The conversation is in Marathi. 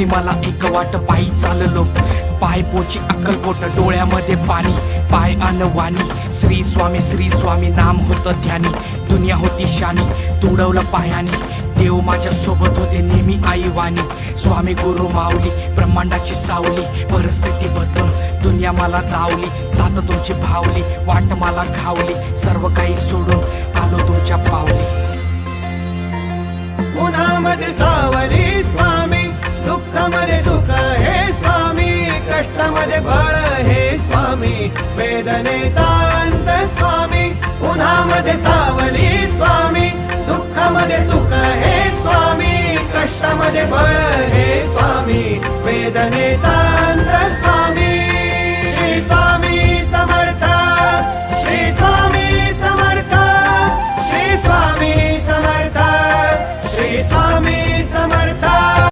भेटली मला एक वाट पायी चाललो. पाय पोची अक्कलकोट डोळ्यामध्ये पाणी. पाय अन वाणी श्री स्वामी श्री स्वामी नाम होतं ध्यानी. दुनिया होती शानी तुडवलं पायाने. देव माझ्या सोबत होते नेहमी आई वाणी स्वामी गुरु माऊली ब्रह्मांडाची सावली. परिस्थिती बदलून दुनिया मला दावली सात तुमची भावली वाट मला घावली सर्व काही सोडून आलो तुमच्या पावली. मध्ये बळ हे स्वामी. वेदनेचा अंत स्वामी. उन्हामध्ये सावली स्वामी. दुःखामध्ये सुख हे स्वामी. कष्टामध्ये बळ हे स्वामी. वेदनेचा अंत स्वामी. श्री स्वामी समर्थ. श्री स्वामी समर्थ. श्री स्वामी समर्थ. श्री स्वामी समर्थ.